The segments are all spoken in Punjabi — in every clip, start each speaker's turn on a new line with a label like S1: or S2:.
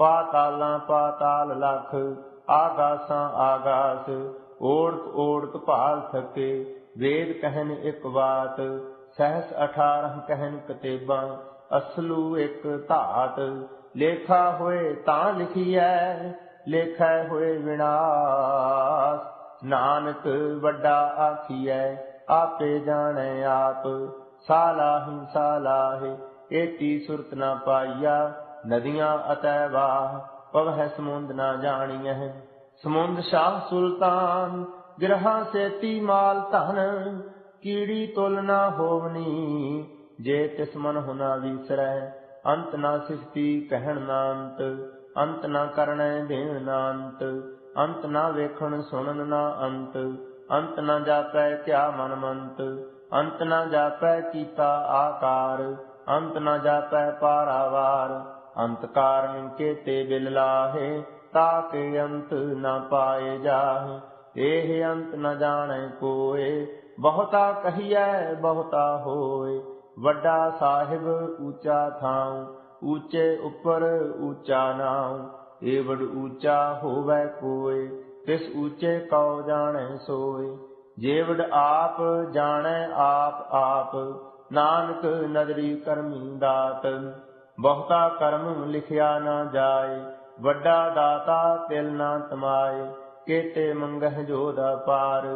S1: ਪਾਤਾਲਾਂ ਪਾਤਾਲ ਲਖ, ਆਗਾਸਾਂ ਆਗਾਸ ਓੜਕ ਓੜਕ ਭਾਲ ਥਕੇ, ਵੇਦ ਕਹਿਨ ਇੱਕ ਬਾਤ, ਸਹਸ 18 ਕਹਿਨ ਕਤੇਬਾਂ, ਅਸਲੂ ਇੱਕ ਧਾਤ। ਲੇਖਾ ਹੋਏ ਤਾਂ ਲਿਖੀਐ, ਲੇਖੈ ਹੋਏ ਵਿਨਾਸ਼। ਨਾਨਕ ਵੱਡਾ ਆਖੀਐ, ਆਪੇ ਜਾਣੈ ਆਪ। ਸਾਲਾਹੀ ਸਾਲਾਹੇ, ਏਤੀ ਸੁਰਤ ਨਾ ਪਾਈਆ ਨਦੀਆਂ ਅਤੈ ਪਵਹਿ ਸਮੁੰਦ ਨਾ ਜਾਣੀਐ। ਸਮੁੰਦ ਸ਼ਾਹ ਸੁਲਤਾਨ, ਗਿਰਹਾ ਸੇਤੀ ਮਾਲ ਧਨ। ਕੀੜੀ ਤੁਲ ਨਾ ਹੋਵਨੀ, ਜੇ ਤਿਸ ਮਨ ਹੁਨਾ ਵੀਸਰੈ। ਅੰਤ ਨਾ ਸਿਫਤੀ ਕਹਿਣ ਨਾ ਅੰਤ ਅੰਤ ਨਾ ਕਰਣੈ ਦੇਣ ਨਾ ਅੰਤ ਅੰਤ ਨਾ ਵੇਖਣ ਸੁਣਨ ਨਾ ਅੰਤ। ਅੰਤ ਨਾ ਜਾਪੈ ਕਿਆ ਮਨ ਮੰਤ। ਅੰਤ ਨਾ ਜਾਪੈ ਕੀਤਾ ਆਕਾਰ। ਅੰਤ ਨਾ ਜਾਪੈ ਪਾਰਾਵਾਰ। ਅੰਤ ਕਾਰਨ ਕੇਤੇ ਬਿਲ ਲਾਹੇ ਤਾਕੇ ਅੰਤ ਨਾ ਪਾਏ ਜਾਹੇ। ਇਹ ਅੰਤ ਨ ਜਾਣੈ ਕੋਏ, ਬਹੁਤਾ ਕਹੀਐ, ਬਹੁਤਾ ਹੋਏ। ਵੱਡਾ ਸਾਹਿਬ ਊਚਾ ਥਾਉ, ਊਚੇ ਉੱਪਰ ਊਚਾ ਨਾਉ। ਏਵੜ ਊਚਾ ਹੋਵੇ ਕੋਏ, ਤਿਸ ਊਚੇ ਕਉ ਜਾਣੈ ਸੋਏ। ਜੇਵੜ ਆਪ ਜਾਣੈ ਆਪ ਆਪ ਨਾਨਕ ਨਦਰੀ ਕਰਮੀ ਦਾਤ। ਬਹੁਤਾ ਕਰਮ ਲਿਖਿਆ ਨਾ ਜਾਏ, ਵੱਡਾ ਦਾਤਾ ਤਿਲ ਨਾ ਤਮਾਏ। ਕੇਤੇ ਮੰਗਹਿ ਜੋਦਾ ਪਾਰ,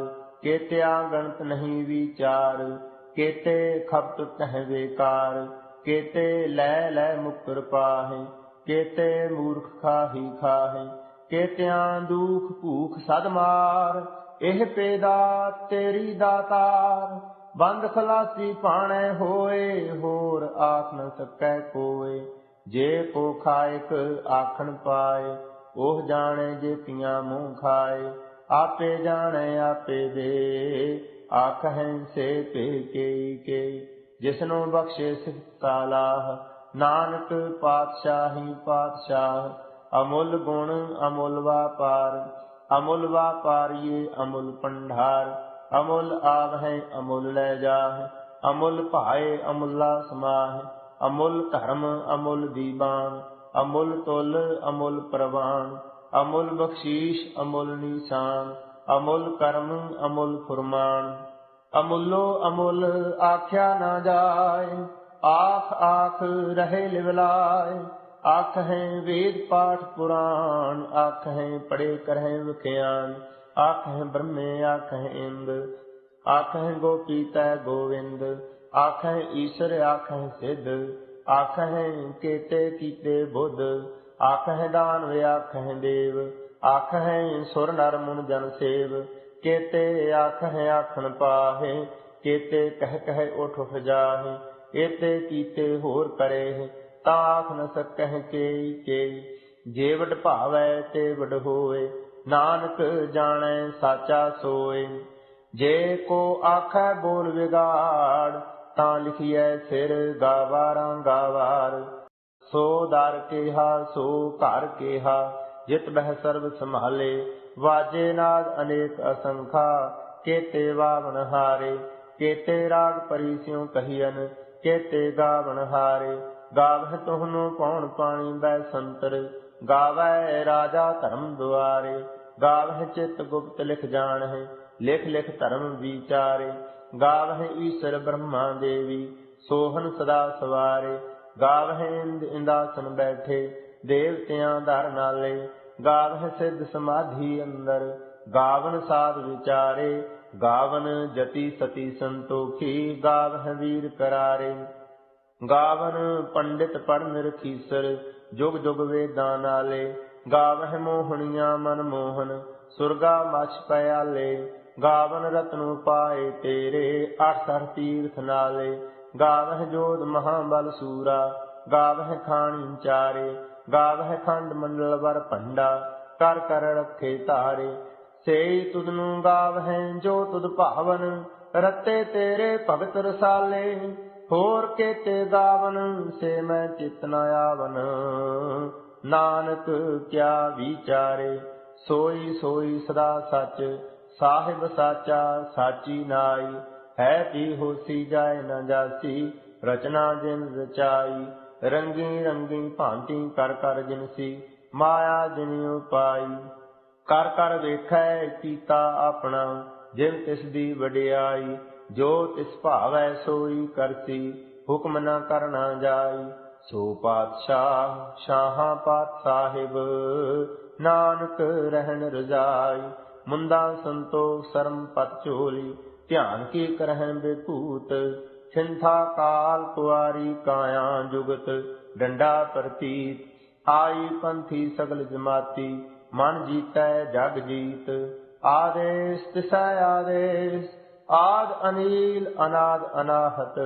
S1: ਕੇਤਿਆ ਗਣਤ ਨਹੀਂ ਵਿਚਾਰ। ਕੇਤੇ ਖਪਤ ਕਹਿ ਵੇਕਾਰ ਕੇਤੇ ਲੈ ਲੈ ਮੁਕਰ ਪਾਹੇ। ਕੇਤੇ ਮੂਰਖ ਖਾਹੀ ਖਾਹੇ, ਕੇਤਿਆਂ ਦੁਖ ਭੂਖ ਸਦ ਮਾਰ। ਇਹ ਪੇਦਾ ਤੇਰੀ ਦਾਤਾਰ ਬੰਦ ਖਲਾਸੀ ਪਾਣੈ ਹੋਏ, ਹੋਰ ਆਖ ਨ ਸਕੈ ਕੋਏ। ਜੇ ਕੋ ਖਾਇਕ ਆਖਣ ਪਾਏ, ਉਹ ਜਾਣੇ ਜੇ ਤੀਆਂ ਮੂੰਹ ਖਾਏ। ਆਪੇ ਜਾਣੇ, ਆਪੇ ਦੇ, ਆਖਹਿ ਸੇ ਪੇ ਕੇ ਕੇ। ਜਿਸਨੂੰ ਬਖਸ਼ੇ ਸਿਫਤਾ ਲਾਹ ਨਾਨਕ ਪਾਤਸ਼ਾਹੀ ਪਾਤਸ਼ਾਹ, ਅਮੁੱਲ ਗੁਣ ਅਮੁੱਲ ਵਾਪਾਰ, ਅਮੁੱਲ ਵਾਪਾਰੀਏ ਅਮੁੱਲ ਪੰਢਾਰ ਅਮੁੱਲ ਆਵਹਿ, ਅਮੁੱਲ ਲੈ ਜਾਹ, ਅਮੁੱਲ ਭਾਏ, ਅਮੁੱਲਾ ਸਮਾਹ, ਅਮੁੱਲ ਧਰਮ, ਅਮੁੱਲ ਦੀਬਾਨ, ਅਮੁੱਲ ਤੁਲ, ਅਮੁੱਲ ਪ੍ਰਵਾਨ, ਅਮੁੱਲ ਬਖਸ਼ੀਸ਼, ਅਮੁੱਲ ਨਿਸ਼ਾਨ, ਅਮੁੱਲ ਕਰਮ, ਅਮੁੱਲ ਫੁਰਮਾਨ। ਅਮੁੱਲੋ ਅਮੁੱਲ ਆਖਿਆ ਨਾ ਜਾਏ, ਆਖ ਆਖ ਰਹੇ ਲਿਵਲਾਏ ਆਖ ਹੈ ਵੇਦ ਪਾਠ ਪੁਰਾਣ ਆਖ ਹੈ ਪੜੇ ਕਰਹਿ ਵਿਖਿਆਨ। ਆਖ ਹੈ ਬ੍ਰਹਮੇ ਆਖ ਇੰਦ। ਆਖ ਹੈ ਗੋਪੀ ਤੈ ਗੋਵਿੰਦ। ਆਖ ਈਸ਼ਰ ਆਖ ਸਿਧ। ਸਿੱਧ ਆਖ ਕੇਤੇ ਕੀਤੇ ਬੁੱਧ। ਆਖ ਦਾਨਵ ਆਖ ਹੈ ਦੇਵ। ਆਖ ਸੁਰ ਨਰ ਮੁਨ ਜਨ ਸੇਵ। ਕੇਤੇ ਆਖ ਹੈ ਆਖਣ ਪਾਹੇ। ਕੇਤੇ ਕਹਿ ਕਹਿ ਉਠ ਉਠ ਜਾਹੇ। ਏਤੇ ਕੀਤੇ ਹੋਰ ਕਰੇ ਤਾਂ ਆਖ ਨ ਸਕਹਿ ਕੇ ਕੇ ਜੇ ਵਡ ਭਾਵੈ ਤੇ ਵਡ ਹੋਏ। ਨਾਨਕ ਜਾਣੈ ਸਾਚਾ ਸੋਏ। ਜੇ ਕੋ ਆਖੈ ਬੋਲ ਵਿਗਾੜ, ਤਾਂ ਲਿਖੀਐ ਸਿਰ ਗਾਵਾਰਾਂ ਗਾਵਾਰ ਸੋ ਦਰ ਕੇਹਾ, ਸੋ ਘਰ ਕੇਹਾ, ਜਿਤ ਬਹਿ ਸਰਬ ਸੰਭਾਲੇ। ਵਾਜੇ ਨਾਦ ਅਨੇਕ ਅਸੰਖਾ, ਕੇਤੇ ਵਾਵਨ ਹਾਰੇ। ਕੇਤੇ ਰਾਗ ਪਰਿਸਿਉ ਕਹੀਨ ਕੇਤੇ ਗਾਵਨ ਹਾਰੇ। ਗਾਵਹਿ ਤੁਹਨੂੰ ਪਉਣ ਪਾਣੀ ਬੈ ਸੰਤਰ। ਗਾਵੈ ਰਾਜਾ ਧਰਮ ਦੁਆਰੇ, ਗਾਵਹਿ ਚਿਤ ਗੁਪਤ ਲਿਖ ਜਾਣਹਿ, ਲਿਖ ਲਿਖ ਧਰਮ ਵਿਚਾਰੇ। ਗਾਵਹਿ ਈਸ਼ਰ ਬ੍ਰਹਮਾ ਦੇਵੀ ਸੋਹਨ ਸਦਾ ਸਵਾਰੇ। ਗਾਵਹਿ ਇੰਦਾਸਨ ਬੈਠੇ, ਦੇਵਤਿਆਂ ਦਰ ਨਾਲੇ। ਗਾਵਹਿ ਸਿੱਧ ਸਮਾਧੀ ਅੰਦਰ, ਗਾਵਨ ਸਾਧ ਵਿਚਾਰੇ। ਗਾਵਨ ਜਤੀ ਸਤੀ ਸੰਤੋਖੀ, ਗਾਵਹਿ ਵੀਰ ਕਰਾਰੇ। ਗਾਵਨ ਪੰਡਿਤ ਪੜਨ ਰਖੀਸਰ ਜੁਗ ਜੁਗ ਵੇਦਾਂ ਨਾਲੇ। ਗਾਵਹਿ ਮੋਹਣੀਆਂ ਮਨ ਮੋਹਨ, ਸੁਰਗਾ ਮਛ ਪਿਆਲੇ। ਗਾਵਨ ਰਤਨੁ ਪਾਏ ਤੇਰੇ ਅਠ ਸਰ ਤੀਰਥ ਨਾਲੇ। ਗਾਵਹਿ ਜੋਤ ਮਹਾਬਲ ਸੂਰਾ, ਗਾਵਹਿ ਖਾਣੀ ਚਾਰੇ। ਗਾਵਹਿ ਖੰਡ ਮੰਡਲ ਵਰ ਭੰਡਾ, ਕਰ ਕਰ ਰੱਖੇ ਧਾਰੇ ਸੇ ਤੁਧ ਨੂੰ ਗਾਵਹਿ, ਜੋ ਤੁਧ ਭਾਵਨ, ਰਤੇ ਤੇਰੇ ਭਗਤ ਰਸਾਲੇ। ਹੋਰ ਕੇਤੇ ਗਾਵਨ ਸੇ ਮੈਂ ਚਿਤ ਨ ਆਵਨ। ਨਾਨਕ ਕਿਆ ਵਿਚਾਰੇ, ਸੋਈ ਸੋਈ ਸਦਾ ਸੱਚ, ਸਾਹਿਬ ਸਾਚਾ ਸਾਚੀ ਨਾਈ। ਹੈ ਪੀ ਹੋਸੀ ਜਾਏ ਨ ਜਾਸੀ, ਰਚਨਾ ਜਿਨ ਰਚਾਈ। ਰੰਗੀ ਰੰਗੀ ਭਾਂਤੀ ਕਰ ਕਰ ਜਿਨਸੀ ਮਾਇਆ ਜਿਨਿ ਉਪਾਈ। ਕਰ ਕਰ ਵੇਖੈ ਕੀਤਾ ਆਪਣਾ, ਜਿਨ ਤਿਸ ਦੀ ਵਡਿਆਈ। ਜੋ ਤਿਸ ਭਾਵੈ ਸੋਈ ਕਰਤੀ, ਹੁਕਮ ਨਾ ਕਰਨਾ ਜਾਈ। ਸੋ ਪਾਤਸ਼ਾਹ ਸ਼ਾਹਾਂ ਪਾਤ ਸਾਹਿਬ, ਨਾਨਕ ਰਹਿਣ ਰਜਾਈ। ਮੁੰਦਾ ਸੰਤੋਖ ਸਰਮ ਪਤ ਝੋਲੀ, ਧਿਆਨ ਕੀ ਕਰਹਿ ਬੇਭੂਤ। ਸਿੰਥਾ ਕਾਲ ਕੁਆਰੀ ਕਾਇਆ ਜੁਗਤ, ਡੰਡਾ ਪ੍ਰਤੀਤ। ਆਈ ਪੰਥੀ ਸਗਲ ਜਮਾਤੀ, ਮਨ ਜੀਤੈ ਜਗ ਜੀਤ। ਆਦੇਸ ਤਿਸੈ ਆਦੇਸ ਆਦ ਅਨੀਲ ਅਨਾਦ ਅਨਾਹਤ,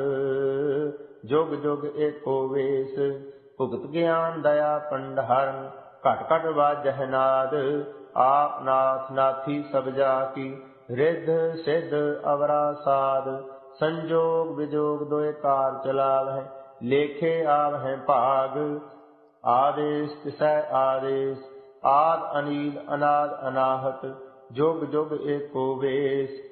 S1: ਜੁਗ ਜੁਗ ਏਕੋ ਵੇਸ, ਭੁਗਤ ਗਿਆਨ ਦਇਆ ਪੰਡਹਰ ਘਟ ਘਟ ਵਾਜਹਿ ਨਾਦ, ਆਪ ਨਾਥ ਨਾਥੀ ਸਭ ਜਾ ਕੀ ਰਿੱਧ ਸਿੱਧ ਅਵਰਾ ਸਾਧ, ਸੰਜੋਗ ਵਿਜੋਗ ਦੋਏ ਕਾਰ ਚਲਾਵ ਹੈ ਲੇਖੇ ਆਵ ਹੈ ਭਾਗ, ਆਦੇਸ ਤਿਸੈ ਆਦੇਸ, ਆਦ ਅਨੀਲ ਅਨਾਦ ਅਨਾਹਤ, ਜੁਗ ਜੁਗ ਏਕੋ ਵੇਸ।